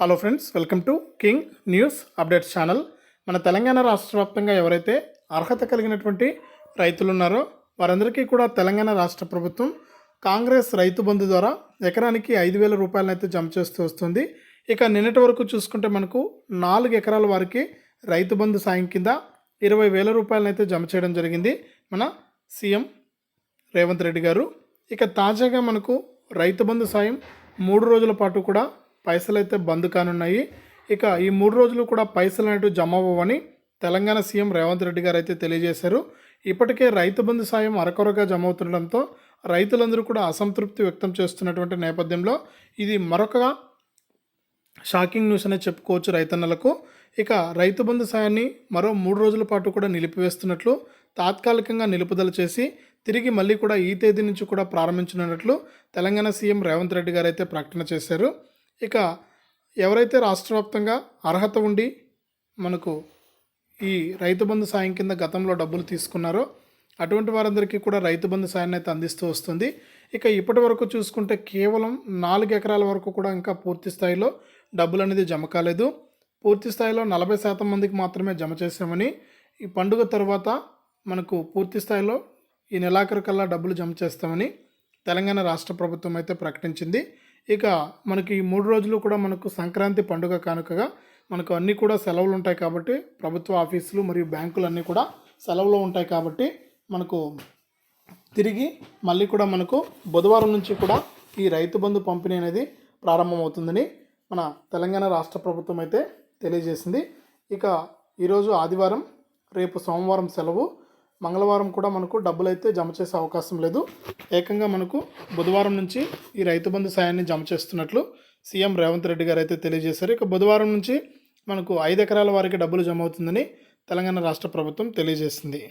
Hello friends welcome to king news updates channel మన తెలంగాణ రాష్ట్ర వ్యాప్తంగా ఎవరైతే అర్హత కలిగినటువంటి రైతులు ఉన్నారో వారందరికీ కూడా తెలంగాణ రాష్ట్ర ప్రభుత్వం కాంగ్రెస్ రైతు బంధు ద్వారా ఎకరానికి ఐదు వేల రూపాయలనైతే జమ చేస్తూ వస్తుంది. ఇక నిన్నటి వరకు చూసుకుంటే మనకు నాలుగు ఎకరాల వారికి రైతు బంధు సాయం కింద ఇరవై వేల రూపాయలనైతే జమ చేయడం జరిగింది మన సీఎం రేవంత్ రెడ్డి గారు. ఇక తాజాగా మనకు రైతు బంధు సాయం మూడు రోజుల పాటు కూడా పైసలు అయితే బంద్ కానున్నాయి. ఇక ఈ మూడు రోజులు కూడా పైసలు అనేటివి జమ అవ్వని తెలంగాణ సీఎం రేవంత్ రెడ్డి గారు అయితే తెలియజేశారు. ఇప్పటికే రైతు బంధు సాయం అరకొరగా జమ అవుతుండడంతో రైతులందరూ కూడా అసంతృప్తి వ్యక్తం చేస్తున్నటువంటి నేపథ్యంలో ఇది మరొక షాకింగ్ న్యూస్ అనే చెప్పుకోవచ్చు రైతన్నలకు. ఇక రైతు బంధు సాయాన్ని మరో మూడు రోజుల పాటు కూడా నిలిపివేస్తున్నట్లు తాత్కాలికంగా నిలుపుదల చేసి తిరిగి మళ్ళీ కూడా ఈ తేదీ నుంచి కూడా ప్రారంభించనున్నట్లు తెలంగాణ సీఎం రేవంత్ రెడ్డి గారు అయితే ప్రకటన చేశారు. ఇక ఎవరైతే రాష్ట్ర వ్యాప్తంగా అర్హత ఉండి మనకు ఈ రైతు బంధు సాయం కింద గతంలో డబ్బులు తీసుకున్నారో అటువంటి వారందరికీ కూడా రైతు బంధు సాయాన్ని అయితే అందిస్తూ వస్తుంది. ఇక ఇప్పటి వరకు చూసుకుంటే కేవలం నాలుగు ఎకరాల వరకు కూడా ఇంకా పూర్తి స్థాయిలో డబ్బులు అనేది జమ కాలేదు. పూర్తి స్థాయిలో నలభై శాతం మందికి మాత్రమే జమ చేసామని ఈ పండుగ తర్వాత మనకు పూర్తి స్థాయిలో ఈ నెలాఖరు కల్లా డబ్బులు జమ చేస్తామని తెలంగాణ రాష్ట్ర ప్రభుత్వం అయితే ప్రకటించింది. ఇక మనకి ఈ మూడు రోజులు కూడా మనకు సంక్రాంతి పండుగ కానుకగా మనకు అన్నీ కూడా సెలవులు ఉంటాయి కాబట్టి ప్రభుత్వ ఆఫీసులు మరియు బ్యాంకులు అన్నీ కూడా సెలవులో ఉంటాయి కాబట్టి మనకు తిరిగి మళ్ళీ కూడా మనకు బుధవారం నుంచి కూడా ఈ రైతు బంధు పంపిణీ అనేది ప్రారంభమవుతుందని మన తెలంగాణ రాష్ట్ర ప్రభుత్వం అయితే తెలియజేసింది. ఇక ఈరోజు ఆదివారం రేపు సోమవారం సెలవు. మంగళవారం కూడా మనకు డబ్బులు అయితే జమ చేసే అవకాశం లేదు. ఏకంగా మనకు బుధవారం నుంచి ఈ రైతు బంధు సాయాన్ని జమ చేస్తున్నట్లు సీఎం రేవంత్ రెడ్డి గారు అయితే తెలియజేశారు. ఇక బుధవారం నుంచి మనకు ఐదు ఎకరాల వారికి డబ్బులు జమ అవుతుందని తెలంగాణ రాష్ట్ర ప్రభుత్వం తెలియజేసింది.